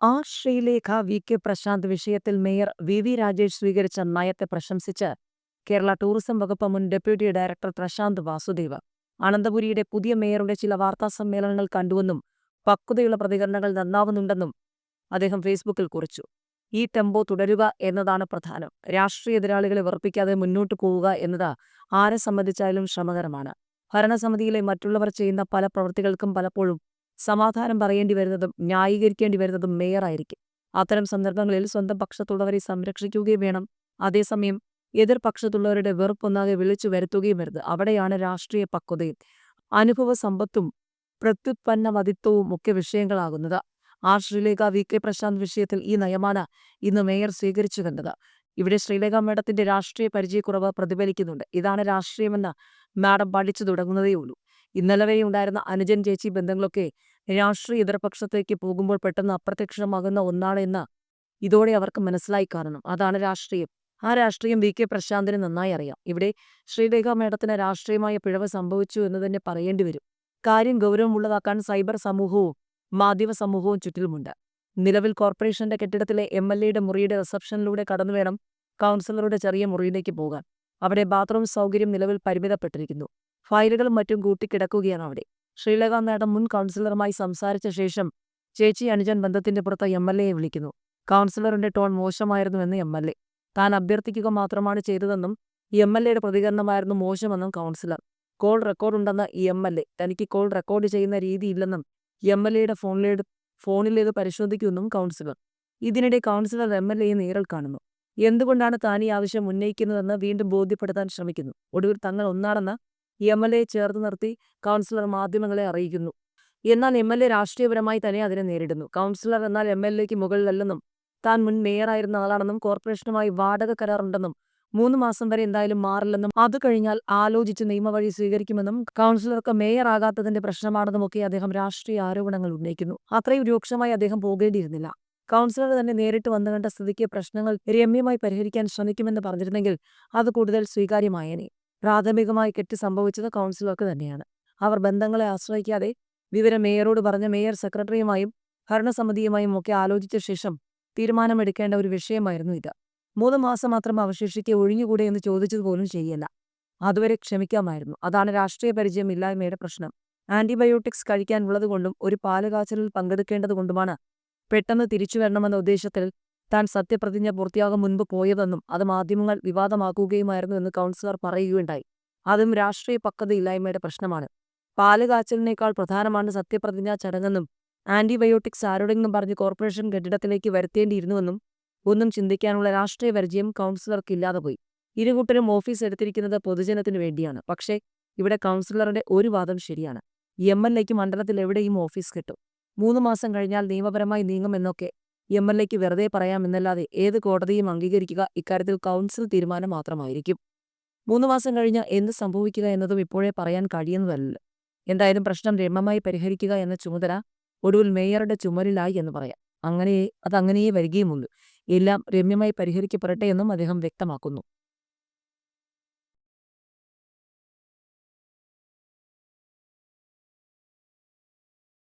R Sreelekha V. K. Prashanth വിഷയത്തിൽ mayor V. V. Rajesh സ്വീകരിച്ച നയത്തെ പ്രശംസിച്ച് കേരള ടൂറിസം വകുപ്പ് മുൻ ഡെപ്യൂട്ടി ഡയറക്ടർ പ്രശാന്ത് വാസുദേവ്. അനന്തപുരിയുടെ പുതിയ മേയറുടെ ചില വാർത്താ സമ്മേളനങ്ങൾ കണ്ടുവെന്നും പക്വതയുള്ള പ്രതികരണങ്ങൾ നന്നാവുന്നുണ്ടെന്നും അദ്ദേഹം ഫേസ്ബുക്കിൽ കുറിച്ചു. ഈ ടെമ്പോ തുടരുക എന്നതാണ് പ്രധാനം. രാഷ്ട്രീയ എതിരാളികളെ വെറുപ്പിക്കാതെ മുന്നോട്ടു പോവുക എന്നത് ആരെ സംബന്ധിച്ചാലും ശ്രമകരമാണ്. ഭരണസമിതിയിലെ മറ്റുള്ളവർ ചെയ്യുന്ന പല പ്രവൃത്തികൾക്കും പലപ്പോഴും സമാധാനം പറയേണ്ടി വരുന്നതും ന്യായീകരിക്കേണ്ടി വരുന്നതും മേയറായിരിക്കും. അത്തരം സന്ദർഭങ്ങളിൽ സ്വന്തം പക്ഷത്തുള്ളവരെ സംരക്ഷിക്കുകയും വേണം. അതേസമയം എതിർപക്ഷത്തുള്ളവരുടെ വെറുപ്പൊന്നാകെ വിളിച്ചു വരുത്തുകയും വരുത് അവിടെയാണ് രാഷ്ട്രീയ പക്വതയും അനുഭവ സമ്പത്തും പ്രത്യുത്പന്നമതിത്വവും ഒക്കെ വിഷയങ്ങളാകുന്നത്. R Sreelekha V. K. Prashanth വിഷയത്തിൽ ഈ നയമാണ് ഇന്ന് മേയർ സ്വീകരിച്ചു കണ്ടത്. ഇവിടെ ശ്രീലേഖ മേഡത്തിന്റെ രാഷ്ട്രീയ പരിചയക്കുറവ് പ്രതിഫലിക്കുന്നുണ്ട്. ഇതാണ് രാഷ്ട്രീയമെന്ന് മാഡം പഠിച്ചു തുടങ്ങുന്നതേയുള്ളൂ. ഇന്നലെ വരെ ഉണ്ടായിരുന്ന അനുജൻ ചേച്ചി ബന്ധങ്ങളൊക്കെ രാഷ്ട്രീയ ഇതരപക്ഷത്തേക്ക് പോകുമ്പോൾ പെട്ടെന്ന് അപ്രത്യക്ഷമാകുന്ന ഒന്നാണ് എന്ന് ഇതോടെ അവർക്ക് മനസ്സിലായി കാണണം അതാണ് രാഷ്ട്രീയം. ആ രാഷ്ട്രീയം വി കെ പ്രശാന്തിന് നന്നായി അറിയാം. ഇവിടെ ശ്രീലേഖ മേഡത്തിന് രാഷ്ട്രീയമായ പിഴവ് സംഭവിച്ചു എന്ന് തന്നെ പറയേണ്ടി വരും. കാര്യം ഗൗരവമുള്ളതാക്കാൻ സൈബർ സമൂഹവും മാധ്യമ സമൂഹവും ചുറ്റിലുമുണ്ട്. നിലവിൽ കോർപ്പറേഷന്റെ കെട്ടിടത്തിലെ എം എൽ എയുടെ മുറിയുടെ റിസപ്ഷനിലൂടെ കടന്നു വേണം കൗൺസിലറുടെ ചെറിയ മുറിയിലേക്ക് പോകാൻ. അവിടെ ബാത്റൂം സൗകര്യം നിലവിൽ പരിമിതപ്പെട്ടിരിക്കുന്നു. ഫയലുകളും മറ്റും കൂട്ടിക്കിടക്കുകയാണ് അവിടെ. ശ്രീലേഖ മാഡം മുൻ കൗൺസിലറുമായി സംസാരിച്ച ശേഷം ചേച്ചി അനുജൻ ബന്ധത്തിന്റെ പുറത്ത് എം എൽ എയെ വിളിക്കുന്നു. കൗൺസിലറിന്റെ ടോൺ മോശമായിരുന്നുവെന്ന് എം എൽ എ. താൻ അഭ്യർത്ഥിക്കുക മാത്രമാണ് ചെയ്തതെന്നും എം എൽ എയുടെ പ്രതികരണമായിരുന്നു മോശമെന്നും കൗൺസിലർ. കോൾ റെക്കോർഡ് ഉണ്ടെന്ന് എം എൽ എ തനിക്ക് കോൾ റെക്കോർഡ് ചെയ്യുന്ന രീതിയില്ലെന്നും എം എൽ എയുടെ ഫോണിലേത് ഫോണിലേത് പരിശോധിക്കുമെന്നും കൗൺസിലർ. ഇതിനിടെ കൗൺസിലർ എം എൽ എയെ നേരിൽ കാണുന്നു. എന്തുകൊണ്ടാണ് താൻ ഈ ആവശ്യം ഉന്നയിക്കുന്നതെന്ന് വീണ്ടും ബോധ്യപ്പെടുത്താൻ ശ്രമിക്കുന്നു? ഒടുവിൽ തങ്ങൾ ഒന്നാണെന്ന് എം എൽ എ ചേർത്ത് നിർത്തി കൗൺസിലർ മാധ്യമങ്ങളെ അറിയിക്കുന്നു. എന്നാൽ എം എൽ എ രാഷ്ട്രീയപരമായി തന്നെ അതിനെ നേരിടുന്നു. കൗൺസിലർ എന്നാൽ എം എൽ എക്ക് മുകളിലല്ലെന്നും താൻ മുൻ മേയറായിരുന്ന ആളാണെന്നും കോർപ്പറേഷനുമായി വാടക കരാറുണ്ടെന്നും മൂന്ന് മാസം വരെ എന്തായാലും മാറില്ലെന്നും അത് കഴിഞ്ഞാൽ ആലോചിച്ച് നിയമവഴി സ്വീകരിക്കുമെന്നും കൗൺസിലർക്ക് മേയർ ആകാത്തതിന്റെ പ്രശ്നമാണെന്നുമൊക്കെ അദ്ദേഹം രാഷ്ട്രീയ ആരോപണങ്ങൾ ഉന്നയിക്കുന്നു. അത്രയും രൂക്ഷമായി അദ്ദേഹം പോകേണ്ടിയിരുന്നില്ല. കൗൺസിലർ തന്നെ നേരിട്ട് വന്നു കണ്ട സ്ഥിതിക്ക് പ്രശ്നങ്ങൾ രമ്യമായി പരിഹരിക്കാൻ ശ്രമിക്കുമെന്ന് പറഞ്ഞിരുന്നെങ്കിൽ അത് കൂടുതൽ സ്വീകാര്യമായേനെ. പ്രാഥമികമായി കെട്ടി സംഭവിച്ചത് കൗൺസിലർക്ക് തന്നെയാണ്. അവർ ബന്ധങ്ങളെ ആശ്രയിക്കാതെ വിവരം മേയറോട് പറഞ്ഞ മേയർ സെക്രട്ടറിയുമായും ഭരണസമിതിയുമായും ഒക്കെ ആലോചിച്ച ശേഷം തീരുമാനമെടുക്കേണ്ട ഒരു വിഷയമായിരുന്നു ഇത്. മൂന്ന് മാസം മാത്രം അവശേഷിക്കെ ഒഴിഞ്ഞുകൂടെ എന്ന് ചോദിച്ചതുപോലും ശരിയല്ല. അതുവരെ ക്ഷമിക്കാമായിരുന്നു. അതാണ് രാഷ്ട്രീയ പരിചയമില്ലായ്മയുടെ പ്രശ്നം. ആന്റിബയോട്ടിക്സ് കഴിക്കാനുള്ളതുകൊണ്ടും ഒരു പാലുകാച്ചലിൽ പങ്കെടുക്കേണ്ടതുകൊണ്ടുമാണ് പെട്ടെന്ന് തിരിച്ചു വരണമെന്ന ഉദ്ദേശത്തിൽ താൻ സത്യപ്രതിജ്ഞ പൂർത്തിയാകും മുൻപ് പോയതെന്നും അത് മാധ്യമങ്ങൾ വിവാദമാക്കുകയുമായിരുന്നു എന്ന് കൗൺസിലർ പറയുകയുണ്ടായി. അതും രാഷ്ട്രീയ പക്വതയില്ലായ്മയുടെ പ്രശ്നമാണ്. പാലുകാച്ചലിനേക്കാൾ പ്രധാനമാണ് സത്യപ്രതിജ്ഞ ചടങ്ങെന്നും ആന്റിബയോട്ടിക്സ് ആരോടെങ്കിലും പറഞ്ഞ് കോർപ്പറേഷൻ കെട്ടിടത്തിലേക്ക് വരുത്തേണ്ടിയിരുന്നുവെന്നും ഒന്നും ചിന്തിക്കാനുള്ള രാഷ്ട്രീയ പരിചയം കൗൺസിലർക്ക് ഇല്ലാതെ പോയി. ഇരുകൂട്ടരും ഓഫീസ് എടുത്തിരിക്കുന്നത് പൊതുജനത്തിനു വേണ്ടിയാണ്. പക്ഷേ ഇവിടെ കൗൺസിലറുടെ ഒരു വാദം ശരിയാണ്. എം എൽ എക്ക് മണ്ഡലത്തിൽ എവിടെയും ഓഫീസ് കിട്ടും. മൂന്ന് മാസം കഴിഞ്ഞാൽ നിയമപരമായി നീങ്ങുമെന്നൊക്കെ എം എൽ എക്ക് വെറുതെ പറയാമെന്നല്ലാതെ ഏത് കോടതിയും അംഗീകരിക്കുക ഇക്കാര്യത്തിൽ കൗൺസിൽ തീരുമാനം മാത്രമായിരിക്കും. മൂന്ന് മാസം കഴിഞ്ഞ് എന്ത് സംഭവിക്കുക എന്നതും ഇപ്പോഴേ പറയാൻ കഴിയുന്നതല്ല. എന്തായാലും പ്രശ്നം രമ്യമായി പരിഹരിക്കുക എന്ന ചുമതല ഒടുവിൽ മേയറുടെ ചുമലിലായി എന്ന് പറയാം. അങ്ങനെ അതങ്ങനെയേ വരികയുമുള്ളൂ. എല്ലാം രമ്യമായി പരിഹരിക്കപ്പെടട്ടെ എന്നും അദ്ദേഹം വ്യക്തമാക്കുന്നു.